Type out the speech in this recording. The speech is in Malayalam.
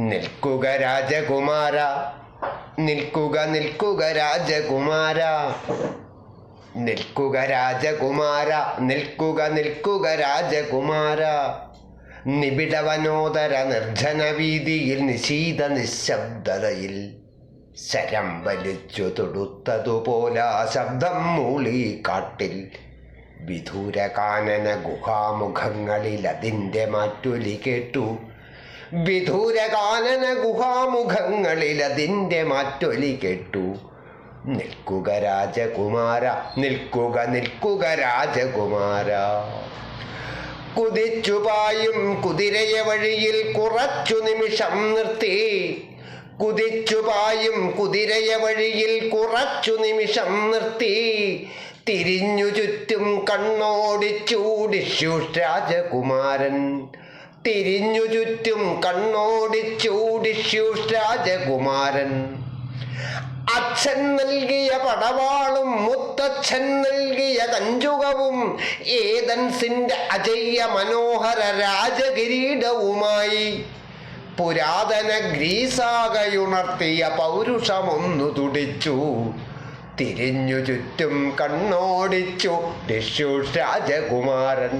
നിൽക്കുക രാജകുമാര. നിൽക്കുക നിൽക്കുക രാജകുമാര. നിൽക്കുക രാജകുമാര. നിൽക്കുക നിൽക്കുക രാജകുമാര. നിബിഡവനോദര നിർജന വീതിയിൽ നിശീത നിശബ്ദതയിൽ ശരം വലിച്ചു തൊടുത്തതുപോലെ ശബ്ദം മൂളി കാട്ടിൽ വിധൂരകാനന ഗുഹാമുഖങ്ങളിൽ അതിന്റെ മാറ്റൊലി കേട്ടു. വിധൂര ഗുഹാമുഖങ്ങളിലതിന്റെ മാറ്റൊലി കേട്ടു. നിൽക്കുക രാജകുമാര നിൽക്കുക നിൽക്കുക രാജകുമാര. കുതിച്ചുപായും കുതിരയെ വഴിയിൽ കുറച്ചു നിമിഷം നിർത്തി. കുതിച്ചുപായും കുതിരയെ വഴിയിൽ കുറച്ചു നിമിഷം നിർത്തി. തിരിഞ്ഞു ചുറ്റും കണ്ണോടിച്ചൂടിശു രാജകുമാരൻ. തിരിഞ്ഞു ചുറ്റും കണ്ണോടിച്ചൂടിശു രാജകുമാരൻ. അച്ഛൻ നൽകിയ പടവാളും മുത്തച്ഛൻ നൽകിയ കഞ്ചുകവും ഏതൻസിന്റെ അജയ്യ മനോഹര രാജകിരീടവുമായി പുരാതന ഗ്രീസാകയുണർത്തിയ പൗരുഷമൊന്നു തുടിച്ചു. തിരിഞ്ഞു ചുറ്റും കണ്ണോടിച്ചു രാജകുമാരൻ.